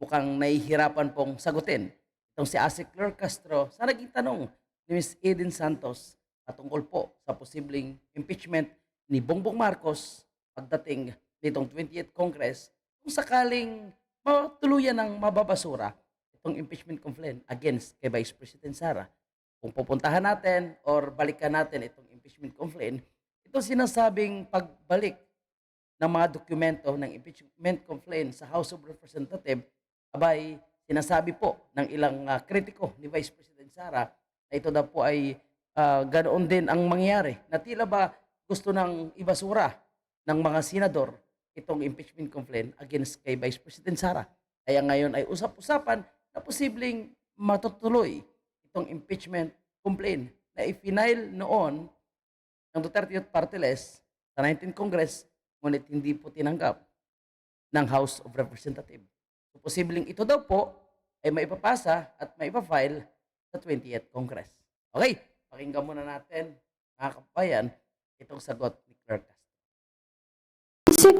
mukhang nahihirapan pong sagutin. Itong si Ase Claire Castro sa naging tanong ni Ms. Eden Santos patungkol po sa posibleng impeachment ni Bongbong Marcos pagdating nitong 20th Congress kung sakaling matuluyan ng mababasura itong impeachment complaint against kay Vice President Sara. Kung pupuntahan natin or balikan natin itong impeachment complaint, ito sinasabing pagbalik ng mga dokumento ng impeachment complaint sa House of Representatives, abay sinasabi po ng ilang ah, kritiko ni Vice President Sara na ito daw po ay ah, ganoon din ang mangyayari. Na tila ba gusto ng ibasura ng mga senador itong impeachment complaint against kay Vice President Sara. Kaya ngayon ay usap-usapan na posibleng matutuloy itong impeachment complaint na ipinail noon ng Duterte Youth Party sa 19th Congress, ngunit hindi po tinanggap ng House of Representatives. So, posibleng ito daw po ay maipapasa at maipafile sa 20th Congress. Okay, pakinggan muna natin, mga kabayan, itong sagot ni Clerk Castro.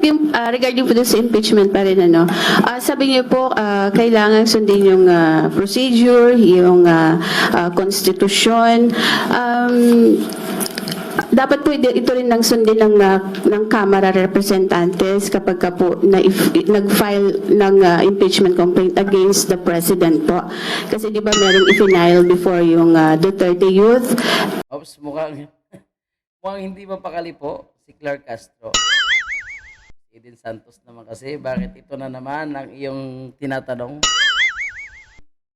Yung, ah, regarding po sa impeachment pa rin, ano, ah, sabi niyo po, ah, kailangan sundin yung ah, procedure, yung ah, ah, konstitusyon. Um, dapat po ito rin ng sundin ng, ah, ng Kamara Representantes kapag ka po na if, nag-file ng ah, impeachment complaint against the President po. Kasi di ba merong i-file before yung ah, Duterte Youth Oops, mukhang, mukhang hindi mapakali po si Clark Castro. Eden Santos naman kasi, bakit ito na naman ang iyong tinatanong?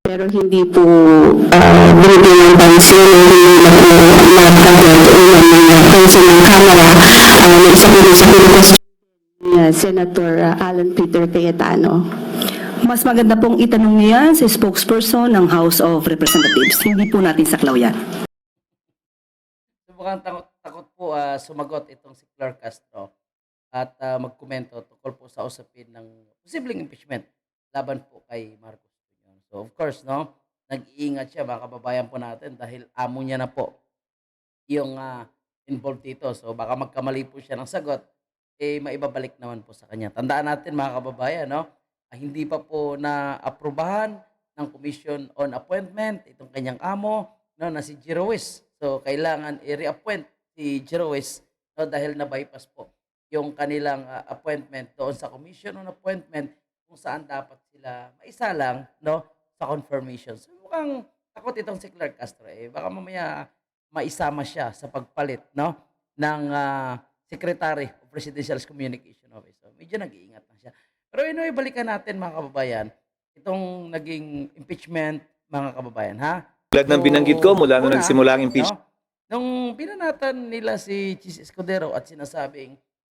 pero hindi po uh, binibigyan ng pansin hindi na po nagkakaroon ng Kamara. Uh, may isa po rin sa question ni uh, Senator uh, Alan Peter Cayetano. Mas maganda pong itanong niyo yan sa spokesperson ng House of Representatives. Hindi po natin saklaw yan. Subukan takot, takot po ah, sumagot itong si Clark Castro at ah, magkomento tungkol po sa usapin ng posibleng impeachment laban po kay Marcos. Jr. So of course, no, nag-iingat siya mga kababayan po natin dahil amo niya na po yung ah, involved dito. So baka magkamali po siya ng sagot, eh maibabalik naman po sa kanya. Tandaan natin mga kababayan, no, ah, hindi pa po na aprobahan ng Commission on Appointment itong kanyang amo no, na si Giroes. So, kailangan i-reappoint si Giroes no, dahil na-bypass po yung kanilang ah, appointment doon sa Commission on Appointment kung saan dapat sila maisalang no, sa confirmation. So, mukhang takot itong si Clark Castro. Eh. Baka mamaya maisama siya sa pagpalit no, ng ah, Secretary of Presidential Communication Office. So, medyo nag-iingat na siya. Pero anyway, balikan natin mga kababayan, itong naging impeachment mga kababayan, ha? Tulad ng binanggit ko mula nung nagsimula ang impeachment. no, nung binanatan nila si Chis Escudero at sinasabing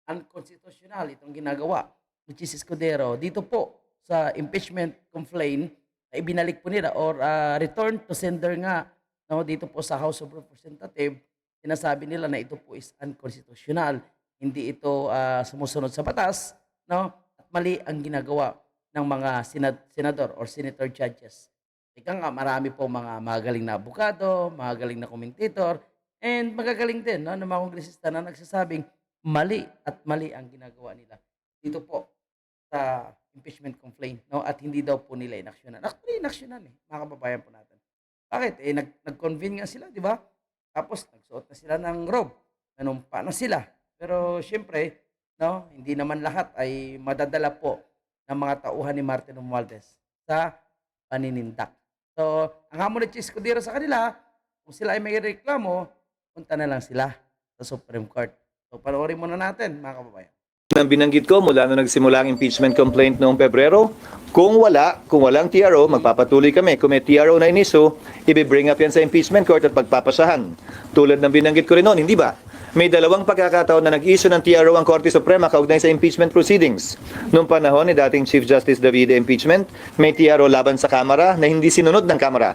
unconstitutional itong ginagawa ni Chis Escudero dito po sa impeachment complaint na ibinalik po nila or uh, return to sender nga no, dito po sa House of Representatives, sinasabi nila na ito po is unconstitutional. Hindi ito ah, sumusunod sa batas, no? At mali ang ginagawa ng mga senad- senador or senator judges. Ika nga, marami po mga magagaling na abogado, magagaling na commentator, and magagaling din no, ng mga kongresista na nagsasabing mali at mali ang ginagawa nila. Dito po sa impeachment complaint, no? At hindi daw po nila inaksyonan. Actually, inaksyonan eh, mga kababayan po natin. Bakit? Eh, nag, nag-convene nga sila, di ba? Tapos, nagsuot na sila ng robe. Nanumpa na sila. Pero, syempre, no, hindi naman lahat ay madadala po ng mga tauhan ni Martin Romualdez sa paninindak. So, ang hamon ni Chis Cudero sa kanila, kung sila ay may reklamo, punta na lang sila sa Supreme Court. So, panoorin muna natin, mga kababayan. Ang binanggit ko mula nung nagsimula ang impeachment complaint noong Pebrero, kung wala, kung walang TRO, magpapatuloy kami. Kung may TRO na iniso, i-bring up yan sa impeachment court at pagpapasahan. Tulad ng binanggit ko rin noon, hindi ba? May dalawang pagkakataon na nag-issue ng TRO ang Korte Suprema kaugnay sa impeachment proceedings. Noong panahon ni dating Chief Justice David impeachment, may TRO laban sa Kamara na hindi sinunod ng Kamara.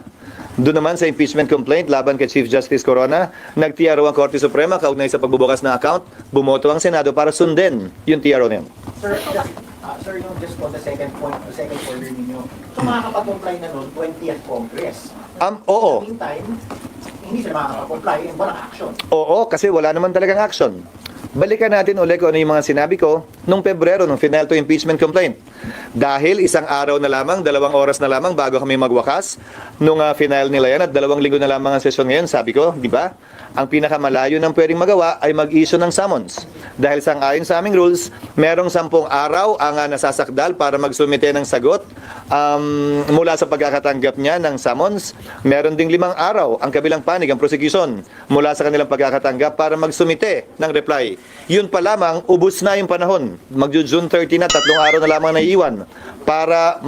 Doon naman sa impeachment complaint laban kay Chief Justice Corona, nag-TRO ang Korte Suprema kaugnay sa pagbubukas ng account, bumoto ang Senado para sundin yung TRO na yun. Sir, ah, sir, yung just on the second point, the second order ninyo. So makakapag-comply na nun, 20th Congress. Um, oo. In the meantime, hindi sila makakapag-comply and walang action. Oo, kasi wala naman talagang action. balikan natin ulit kung ano yung mga sinabi ko nung Pebrero, nung final to impeachment complaint. Dahil isang araw na lamang, dalawang oras na lamang bago kami magwakas, nung ah, final nila yan at dalawang linggo na lamang ang sesyon ngayon, sabi ko, di ba? Ang pinakamalayo ng pwedeng magawa ay mag-issue ng summons. Dahil sang ayon sa aming rules, merong sampung araw ang ah, nasasakdal para magsumite ng sagot um, mula sa pagkakatanggap niya ng summons. Meron ding limang araw ang kabilang panig, ang prosecution, mula sa kanilang pagkakatanggap para magsumite ng reply. Yun pa lamang, ubus na yung panahon. Mag-June 30 na, tatlong araw na lamang naiiwan para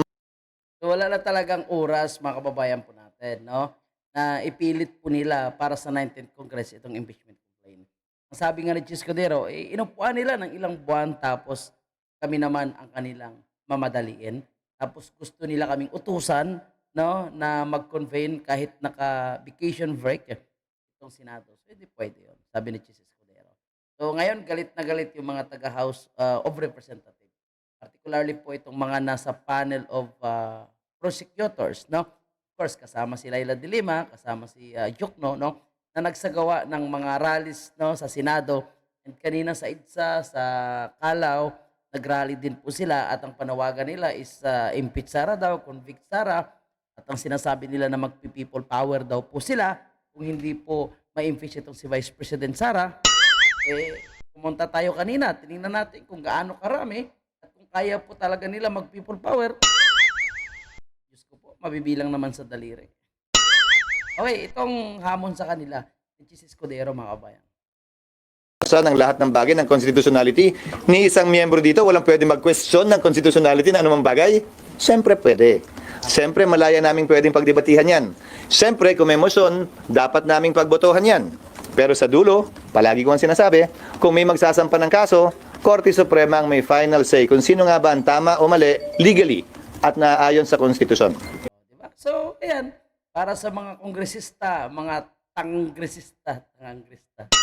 So, wala na talagang oras, mga kababayan po natin, no? Na ipilit po nila para sa 19th Congress itong impeachment complaint. Ang sabi nga ni Chis Cordero, eh, inupuan nila ng ilang buwan tapos kami naman ang kanilang mamadaliin. Tapos gusto nila kaming utusan, no, na mag-convene kahit naka-vacation break eh, itong Senado. So, hindi pwede yun, sabi ni Chis Cordero. So, ngayon, galit na galit yung mga taga-House uh, of Representatives particularly po itong mga nasa panel of uh, prosecutors, no? Of course, kasama si Laila de Lima, kasama si uh, Jokno, no? Na nagsagawa ng mga rallies, no, sa Senado. And kanina sa IDSA, sa Calao, nagrally din po sila at ang panawagan nila is uh, impeach Sara daw, convict Sara. At ang sinasabi nila na magpi-people power daw po sila kung hindi po ma-impeach itong si Vice President Sara. Eh, pumunta tayo kanina, tiningnan natin kung gaano karami kaya po talaga nila mag-people power. Diyos ko po, mabibilang naman sa daliri. Okay, itong hamon sa kanila, ni Chis Escudero, mga kabayan. sa ng lahat ng bagay ng constitutionality. Ni isang miyembro dito, walang pwede mag-question ng constitutionality na anumang bagay? Siyempre pwede. Siyempre malaya naming pwedeng pagdebatihan yan. Siyempre kung may motion, dapat naming pagbotohan yan. Pero sa dulo, palagi ko ang sinasabi, kung may magsasampa ng kaso, Korte Suprema ang may final say kung sino nga ba ang tama o mali legally at naaayon sa konstitusyon. Di ba? So, ayan, para sa mga kongresista, mga tangresista, tangangrista,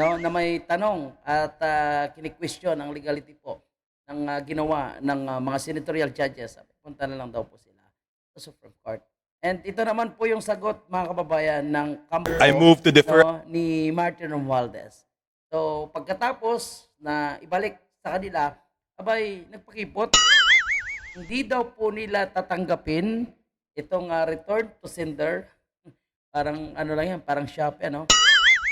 no, na may tanong at uh, kini-question ang legality po ng ah, ginawa ng ah, mga senatorial judges, punta na lang daw po sila sa Supreme Court. And ito naman po yung sagot, mga kababayan, ng kampo I move to defer. no, ni Martin Romualdez. So, pagkatapos na ibalik sa kanila, abay, nagpakipot, hindi daw po nila tatanggapin itong ah, return to sender. Parang ano lang yan, parang Shopee, ano?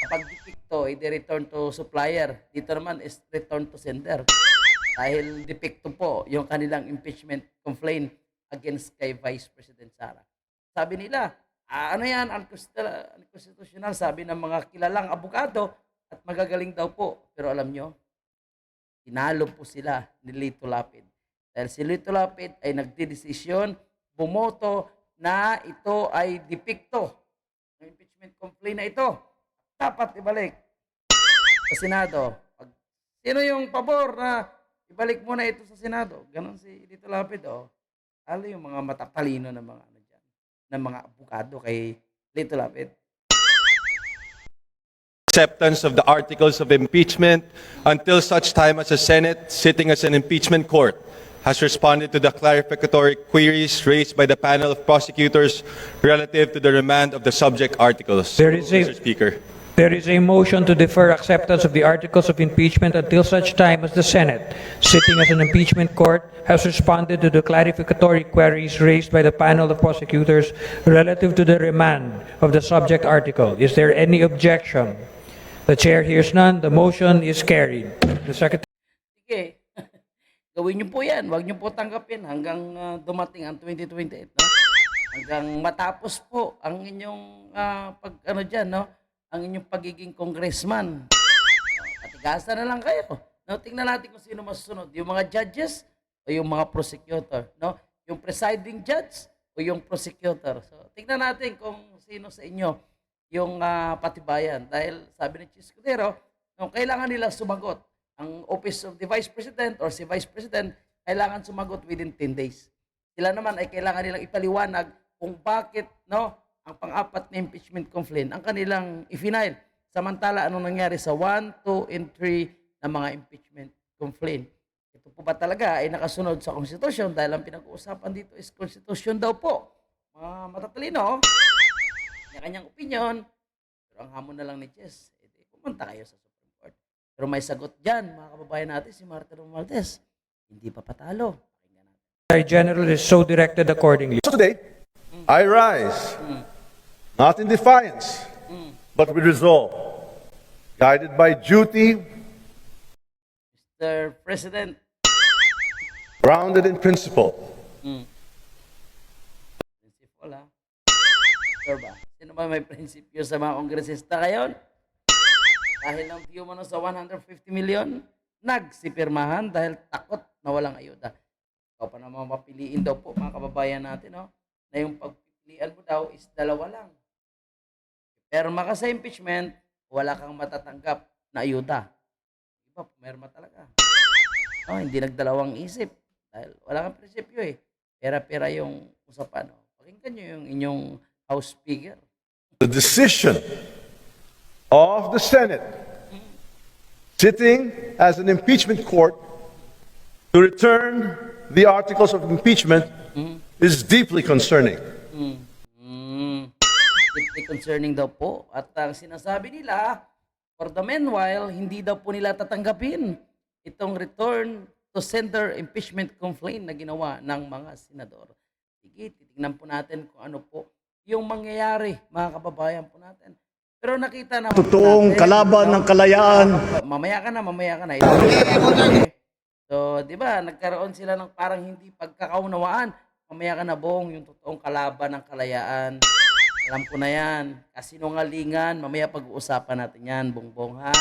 Kapag depicto, i-return to supplier. Dito naman is return to sender. Dahil depicto po yung kanilang impeachment complaint against kay Vice President Sara. Sabi nila, ah, ano yan, unconstitu- unconstitutional, sabi ng mga kilalang abogado at magagaling daw po. Pero alam nyo, tinalo po sila ni Lito Lapid. Dahil si Lito Lapid ay nagdidesisyon, bumoto na ito ay depicto. Ang impeachment complaint na ito, dapat ibalik sa Senado. Pag, sino yung pabor na ibalik muna ito sa Senado? Ganon si Lito Lapid, oh. Lalo yung mga matatalino na mga ano dyan, na mga abogado kay Lito Lapid. Acceptance of the articles of impeachment until such time as the Senate, sitting as an impeachment court, has responded to the clarificatory queries raised by the panel of prosecutors relative to the remand of the subject articles. There is a- Mr. Speaker. There is a motion to defer acceptance of the articles of impeachment until such time as the Senate, sitting as an impeachment court, has responded to the clarificatory queries raised by the panel of prosecutors relative to the remand of the subject article. Is there any objection? The chair hears none. The motion is carried. The secretary. Sige, gawin niyo po yan. Huwag niyo po tanggapin hanggang ah, dumating ang 2028. No? Hanggang matapos po ang inyong ah, pag ano dyan, no? ang inyong pagiging congressman. Katigasan na lang kayo. No, tingnan natin kung sino masusunod. Yung mga judges o yung mga prosecutor. No? Yung presiding judge o yung prosecutor. So, tingnan natin kung sino sa inyo yung ah, patibayan. Dahil sabi ni Chis Cudero, no, kailangan nila sumagot. Ang Office of the Vice President or si Vice President, kailangan sumagot within 10 days. Sila naman ay kailangan nilang ipaliwanag kung bakit no ang pang-apat na impeachment complaint ang kanilang ifinail. Samantala, anong nangyari sa 1, 2, and 3 na mga impeachment complaint? Ito po ba talaga ay nakasunod sa konstitusyon dahil ang pinag-uusapan dito is konstitusyon daw po. Mga matatalino, kanya-kanyang opinion, pero ang hamon na lang ni Chess, edi, pumunta kayo sa Supreme Court. Pero may sagot dyan, mga kababayan natin, si Martin Romualdez. Hindi pa patalo. Secretary General is so directed accordingly. So today, I rise, not in defiance, but with resolve, guided by duty, Mr. President, grounded in principle. Principal ha? Sure ba? Ba may prinsipyo sa mga kongresista ngayon? Dahil ng view mo no sa 150 million, nagsipirmahan dahil takot na walang ayuda. Ikaw pa naman mapiliin daw po mga kababayan natin, no? Na yung pagpipilian mo daw is dalawa lang. Perma ka sa impeachment, wala kang matatanggap na ayuda. Iba, pumerma talaga. No, hindi nagdalawang isip. Dahil wala kang prinsipyo eh. Pera-pera yung usapan. No? Pakinggan nyo yung inyong House Speaker. The decision of the Senate, sitting as an impeachment court, to return the articles of impeachment is deeply concerning. Mm, deeply concerning daw po. At ang sinasabi nila, for the meanwhile, hindi daw po nila tatanggapin itong return to sender impeachment complaint na ginawa ng mga senador. Sige, titignan po natin kung ano po yung mangyayari, mga kababayan po natin. Pero nakita po Totoong natin, kalaban ng kalayaan. Mamaya ka na, mamaya ka na. So, di ba, nagkaroon sila ng parang hindi pagkakaunawaan. Mamaya ka na, Bong, yung totoong kalaban ng kalayaan. Alam ko na yan. Kasinungalingan, mamaya pag-uusapan natin yan, Bongbong, ha?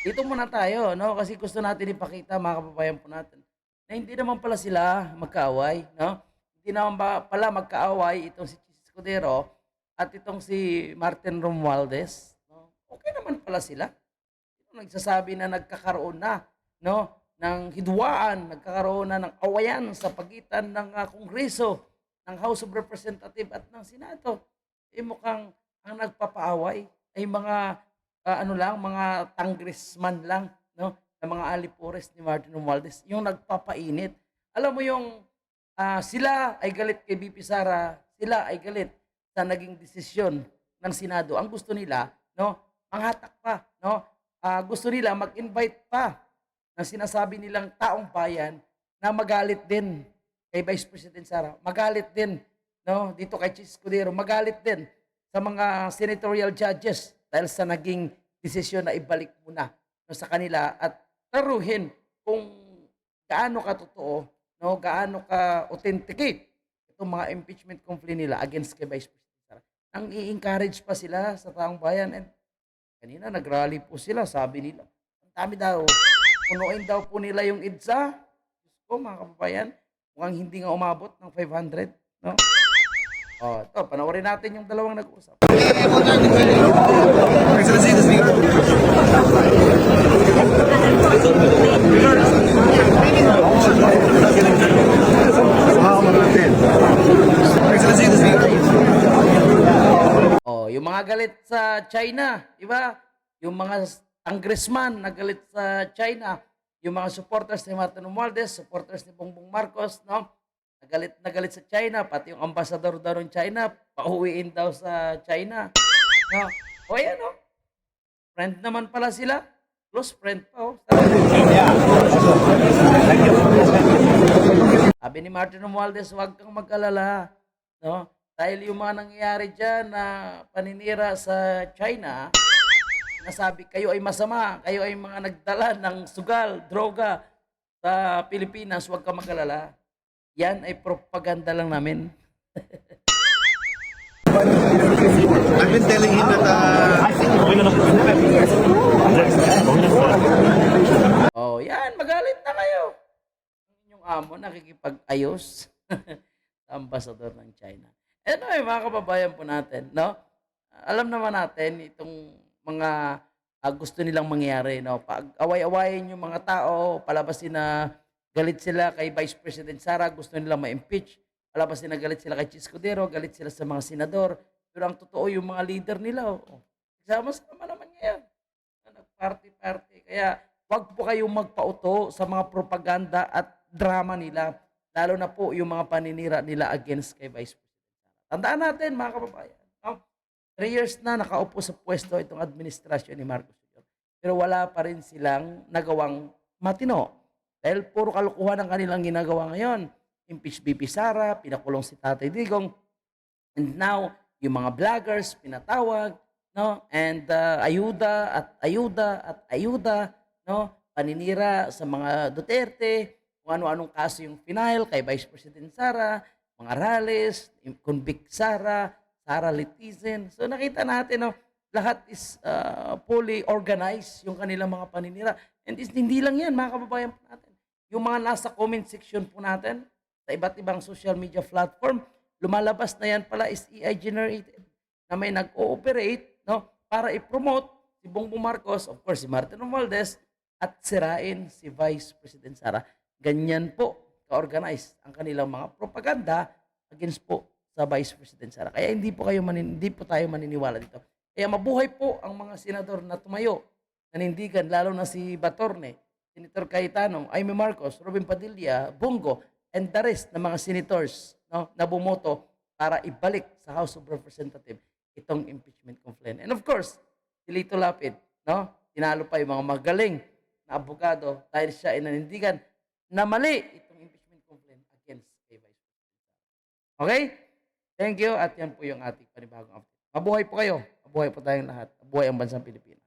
Dito muna tayo, no? Kasi gusto natin ipakita, mga kababayan po natin, na hindi naman pala sila magkaaway, no? Hindi naman ba pala magkaaway itong si Escudero at itong si Martin Romualdez, no? Okay naman pala sila. Nagsasabi na nagkakaroon na, no? ng hidwaan, nagkakaroon na ng awayan sa pagitan ng ah, Kongreso, ng House of Representative at ng Senado. Eh mukhang ang nagpapaaway ay mga ah, ano lang, mga tanggrisman lang, no? ng mga alipores ni Martin Romualdez, yung nagpapainit. Alam mo yung ah, sila ay galit kay BP Sara, sila ay galit sa naging desisyon ng Senado. Ang gusto nila, no, manghatak pa, no? Ah, gusto nila mag-invite pa ng sinasabi nilang taong bayan na magalit din kay Vice President Sara. Magalit din no dito kay Chis Escudero, magalit din sa mga senatorial judges dahil sa naging desisyon na ibalik muna no, sa kanila at taruhin kung gaano ka totoo, no, gaano ka authenticate itong mga impeachment complaint nila against kay Vice President Sara. Nang i-encourage pa sila sa taong bayan and kanina nagrally po sila, sabi nila. Ang dami daw, punuin daw po nila yung EDSA. Diyos ko, mga kababayan, mukhang hindi nga umabot ng 500. No? Oh, ito, panoorin natin yung dalawang nag-usap. Oh, yung mga galit sa China, di ba? Yung mga congressman na galit sa China, yung mga supporters ni Martin Romualdez, supporters ni Bongbong Marcos, no? Nagalit na galit sa China, pati yung ambassador daw ng China, pauwiin daw sa China. No? O yan, no? Friend naman pala sila. Close friend pa, oh. Sabi ni Martin Romualdez, huwag kang mag-alala. No? Dahil yung mga nangyayari dyan na paninira sa China, nasabi kayo ay masama, kayo ay mga nagdala ng sugal, droga sa Pilipinas, huwag ka mag-alala. Yan ay propaganda lang namin. I've been telling him that uh, Oh, yan, magalit na kayo. Inyong amo nakikipag-ayos sa ambasador ng China. Eh, mga kababayan po natin, no? Alam naman natin itong mga ah, gusto nilang mangyari, no? Pag away-awayin yung mga tao, palabasin na galit sila kay Vice President Sara, gusto nilang ma-impeach. Palabasin na galit sila kay Chis Escudero, galit sila sa mga senador. Pero ang totoo, yung mga leader nila, oh, sama-sama naman ngayon. Na Nag-party-party. Kaya wag po kayong magpauto sa mga propaganda at drama nila. Lalo na po yung mga paninira nila against kay Vice President. Tandaan natin mga kababayan. No? Three years na nakaupo sa pwesto itong administrasyon ni Marcos Jr. pero wala pa rin silang nagawang matino. Dahil puro kalukuhan ang kanilang ginagawa ngayon. Impeach BP Sara, pinakulong si Tatay Digong, and now yung mga vloggers pinatawag, no? And uh, ayuda at ayuda at ayuda, no? Paninira sa mga Duterte, kung ano-anong kaso yung final kay Vice President Sara, mga yung convict Sara, Sara Litizen. So nakita natin, no? Lahat is uh, fully organized yung kanilang mga paninira. And is, hindi lang yan, mga kababayan po natin. Yung mga nasa comment section po natin, sa iba't ibang social media platform, lumalabas na yan pala is AI generated na may nag-ooperate no, para i-promote si Bongbong Marcos, of course si Martin Romualdez, at sirain si Vice President Sara. Ganyan po ka-organize ang kanilang mga propaganda against po sa Vice President Sara. Kaya hindi po kayo manin, hindi po tayo maniniwala dito. Kaya mabuhay po ang mga senador na tumayo, nanindigan, lalo na si Batorne, Senator Cayetano, Aimee Marcos, Robin Padilla, Bongo, and the rest ng mga senators no, na bumoto para ibalik sa House of Representatives itong impeachment complaint. And of course, si Lito Lapid, no, tinalo pa yung mga magaling na abogado dahil siya ay nanindigan na mali itong impeachment complaint against kay Vice President. Okay? Thank you at yan po yung ating panibagong update. Mabuhay po kayo. Mabuhay po tayong lahat. Mabuhay ang bansang Pilipinas.